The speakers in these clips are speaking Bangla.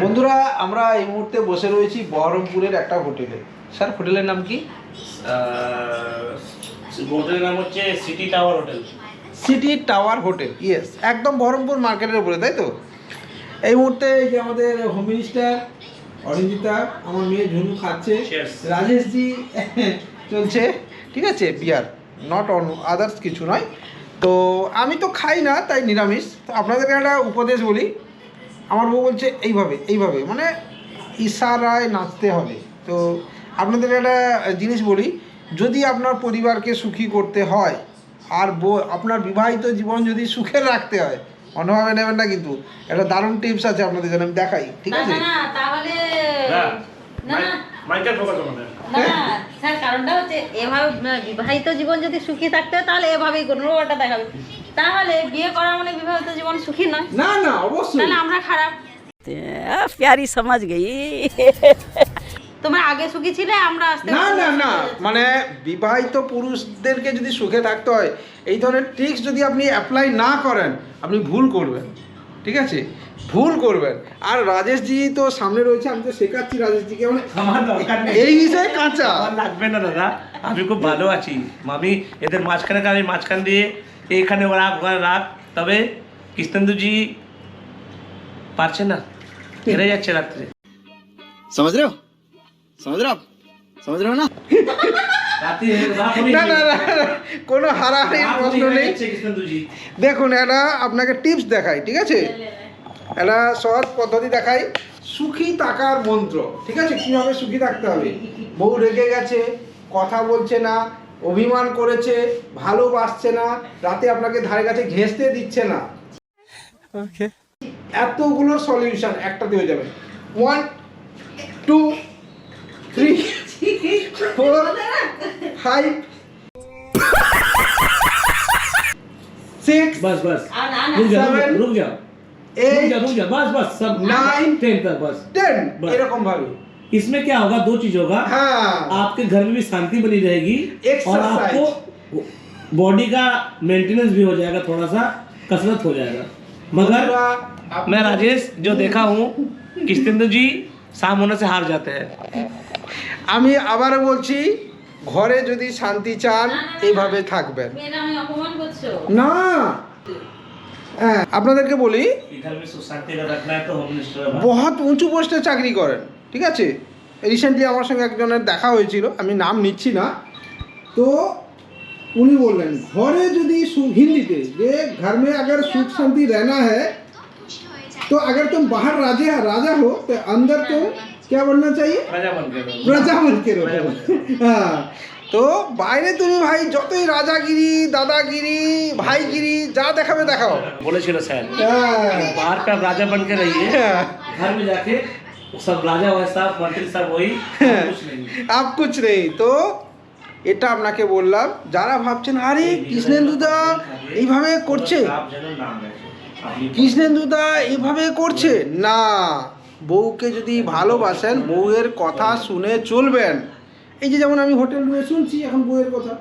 বন্ধুরা আমরা এই মুহূর্তে বসে রয়েছি বহরমপুরের একটা হোটেলে। স্যার হোটেলের নাম কি? হোটেলের নাম হচ্ছে City Tower hotel. City Tower hotel yes একদম বহরমপুর মার্কেটের উপরে তাই তো? এই মুহূর্তে এই যে আমাদের হোম মিনিস্টার অরিঞ্জিতা আমার মেয়ে ঝুনু খাচ্ছে। রাজেশজি চলছে ঠিক আছে? বিয়ার নট অন আদার্স কিছু নয়। তো আমি তো খাই না তাই নিরামিষ। তো আপনাদেরকে একটা উপদেশ বলি আমার বউ বলছে এইভাবে এইভাবে। মানে ইশারায় নাচতে হবে। তো আপনাদের একটা জিনিস বলি যদি আপনার পরিবারকে সুখী করতে হয় আর বউ আপনার বিবাহিত জীবন যদি সুখের রাখতে হয় অন্যভাবে নেবেন না কিন্তু। একটা দারুণ টিপস আছে আপনাদের জন্য আমি দেখাই ঠিক আছে? না, না, তাহলে না না না। মাইকেল ফোকাস আমাদের না। না, স্যার কারণটা হচ্ছে এভাবে বিবাহিত জীবন যদি সুখী থাকতে হয় তাহলে এভাবেই কোনো ওটা দেখাবে। তাহলে বিয়ে করা মানে বিবাহিত জীবন সুখী নয়। না না অবশ্যই। তাহলে আমরা খারাপ। প্যারি সমাজ গেই। তোমরা আগে সুখী ছিলে আমরা আসতে না না না মানে বিবাহিত পুরুষদেরকে যদি সুখে থাকতে হয় এই ধরনের ট্রিক্স যদি আপনি অ্যাপ্লাই না করেন আপনি ভুল করবেন ঠিক আছে? ভুল করবেন। আর রাজেশজি তো সামনে রয়েছে আমি তো শেখাচ্ছি রাজেশজিকে মানে এই বিষয়ে কাঁচা। লাগবে না দাদা। আমি খুব ভালো আছি। মামি এদের মাঝখানে আমি মাঝখান দিয়ে এখানে রাখ ওখানে রাখ তবে কৃষ্ণেন্দুজি পারছে না। হেরে যাচ্ছে রাত্রে। সমাজ রেও সমাজ রেও সমাজ না না না কোনো হারাহারির প্রশ্ন নেই। দেখুন একটা আপনাকে টিপস দেখাই ঠিক আছে? একটা সহজ পদ্ধতি দেখাই সুখী থাকার মন্ত্র ঠিক আছে? কীভাবে সুখী থাকতে হবে? বউ রেগে গেছে কথা বলছে না অভিমান করেছে ভালোবাসছে না রাতে আপনাকে ধারে কাছে ঘেঁষতে দিচ্ছে না এতগুলো সলিউশন একটাতে হয়ে যাবে one two three four five six बस बस আর না না रुक जाओ Seven, रुक जाओ रुक এইট जाओ रुक जाओ बस बस सब Nine, टेन तक बस টেন बस। এরকম ভাবে इसमें क्या होगा दो चीज होगा हाँ आपके घर में भी शांति बनी रहेगी और Exercise। आपको बॉडी का मेंटेनेंस भी हो जाएगा थोड़ा सा कसरत हो जाएगा मगर बंधुरा, आप- मैं राजेश जो देखा हूँ कृष्णेंदु जी शाम होने से हार जाते हैं আমি আবারও বলছি ঘরে যদি শান্তি চান এইভাবে থাকবেন মেয়েরা আমি অপমান করছো না হ্যাঁ আপনাদেরকে বলি घर में सुख शांति का रखना है तो होम मिनिस्टर বহুত উঁচু পোস্টে চাকরি করেন ঠিক আছে রিসেন্টলি আমার সঙ্গে একজনের দেখা হয়েছিল আমি নাম নিচ্ছি না তো উনি বললেন ঘরে যদি সু- হিন্দিতে যে घर में अगर सुख शांति रहना है तो अगर तुम बाहर राजा राजा हो तो अंदर तुम क्या बनना चाहिए राजा बन गए প্রজা বলতে হ্যাঁ তো বাইরে তুমি ভাই যতই রাজাগিরি দাদাগিরি ভাইগিরি যা দেখাবে দেখাও বলেছিল স্যার হ্যাঁ बाहर पे आप राजा बन के रहिए হ্যাঁ। घर में जाके सब राजा वैसा मंत्री सब वही कुछ नहीं আপ কুছ নেই তো এটা আপনাকে বললাম যারা ভাবছেন আরে কৃষ্ণেন্দুদা এইভাবে করছে आप যেন নাম রাখে আপনি কৃষ্ণেন্দুদা এইভাবে করছে না বউকে যদি ভালোবাসেন বউয়ের কথা শুনে চলবেন এই যে যেমন আমি হোটেল রুমে শুনছি এখন বউয়ের কথা।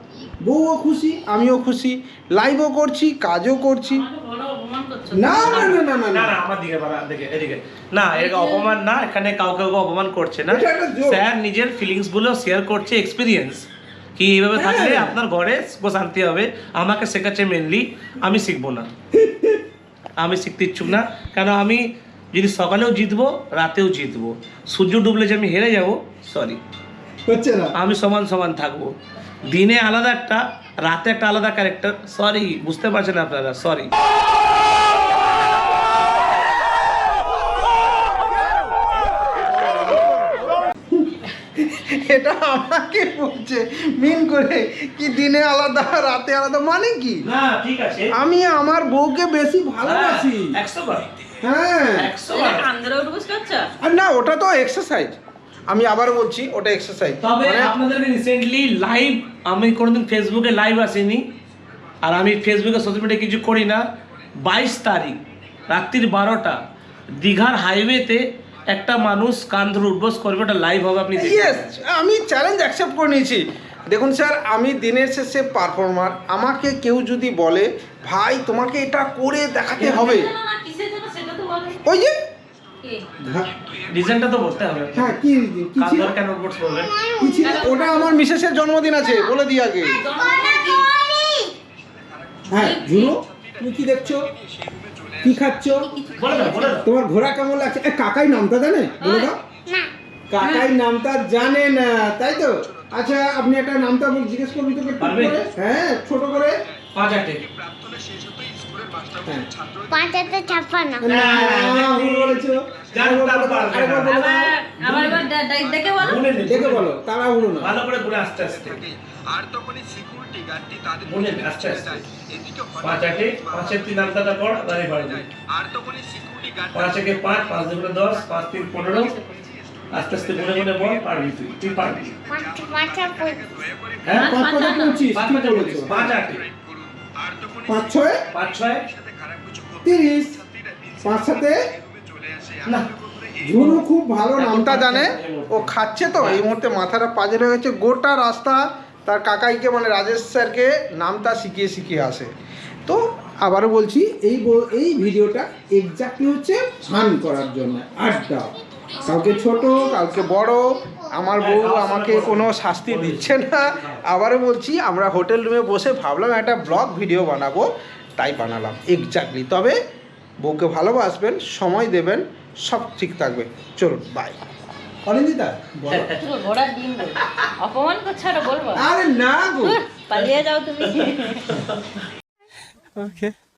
বউও খুশি আমিও খুশি। লাইভও করছি কাজও করছি। না না না না না না দিকে এদিকে। না অপমান না এখানে কাউকে অপমান করছে না। স্যার নিজের শেয়ার করছে এক্সপিরিয়েন্স হ্যাঁ। থাকলে আপনার ঘরে হবে? আমাকে শেখাচ্ছে মেনলি আমি শিখব না। আমি শিখতে ইচ্ছুক না। কেন আমি যদি সকালেও জিতবো রাতেও জিতবো? সূর্য ডুবলে যে আমি হেরে যাব সরি হচ্ছে না। আমি সমান সমান থাকব। দিনে আলাদা একটা রাতে একটা আলাদা ক্যারেক্টার সরি বুঝতে পারছেন আপনারা সরি এটা আমাকে বলছে মিন করে কি দিনে আলাদা রাতে আলাদা মানে কি? না ঠিক আছে। আমি আমার বউকে বেশি ভালোবাসি। একশো বার। হ্যাঁ। একশো তুমি বার কান্দরে উঠবস করছ আর না ওটা তো এক্সারসাইজ আমি আবার বলছি ওটা এক্সারসাইজ তবে আপনাদেরকে রিসেন্টলি লাইভ আমি কোনোদিন ফেসবুকে লাইভ আসিনি আর আমি ফেসবুকে সোশ্যাল মিডিয়া কিছু করি না। বাইশ তারিখ রাত্রির বারোটা দীঘার হাইওয়েতে একটা মানুষ কান ধরে উঠবস করবে ওটা লাইভ হবে আপনি ইয়েস আমি চ্যালেঞ্জ অ্যাকসেপ্ট করে নিয়েছি। দেখুন স্যার আমি দিনের শেষে পারফর্মার আমাকে কেউ যদি বলে ভাই তোমাকে এটা করে দেখাতে হবে। ওই যে রিজনটা তো বলতে হবে। হ্যাঁ কি কি ছিল? দরকার নোটবোর্ডস বলবেন? কি ছিল? ওটা আমার মিসেসের জন্মদিন আছে বলে দিই আগে। হ্যাঁ তুমি কি দেখছ? কি খাচ্ছ? বলে দাও বলে দাও। তোমার ঘোড়া কেমন লাগছে? কাকাই নামটা জানে? বলে দাও। কাকাই নামটা জানে না তাই তো? আচ্ছা আপনি একটা নামটা জিজ্ঞেস করুন তো পারবে? হ্যাঁ ছোট করে। পাঁচ আটে হ্যাঁ পাঁচ হাতে ছাপ্পান্ন না, ভুল বলেছ। আরেকবার বলো তো, আরেকবার বলো। তো। আবার আবার দেখে বলো। দেখে বলো। তাড়াহুড়ো না। ভালো করে বলে আস্তে আস্তে বলে নে, আস্তে আস্তে পাঁচ আটে পাঁচের তিন আলতাটা পড় বাড়ি বাড়ি যাই পাঁচ একে পাঁচ পাঁচ দুগুণে দশ পাঁচ তিন পনেরো। আস্তে আস্তে বলে বলে বল পারবি তুই তুই পারবি। পাঁচ পাঁচ আর পঁচিশ। হ্যাঁ? পাঁচ পাঁচে পঁচিশ বলেছ? পাঁচ আটে পাঁচ ছয়? পাঁচ ছয়? তিরিশ। পাঁচ সাথে? না। ঝুনু খুব ভালো নামটা জানে? ও খাচ্ছে তো? এই মুহূর্তে মাথাটা পাজে হয়ে গেছে গোটা রাস্তা তার কাকাইকে মানে রাজেশ স্যারকে নামটা শিখিয়ে শিখিয়ে আসে। তো আবারও বলছি এই এই ভিডিওটা এক্স্যাক্টলি হচ্ছে ফান করার জন্য। আড্ডা। কাউকে ছোট কাউকে বড় আমার বউ আমাকে কোনো শাস্তি দিচ্ছে না। আবারও বলছি আমরা হোটেল রুমে বসে ভাবলাম একটা ব্লগ ভিডিও বানাবো তাই বানালাম। এক্স্যাক্টলি তবে বউকে ভালোবাসবেন সময় দেবেন সব ঠিক থাকবে। চলুন বাই অনিন্দিতা ঘোড়ার ডিম অপমান করছ বলব? আরে না গো। পালিয়ে যাও তুমি। Okay.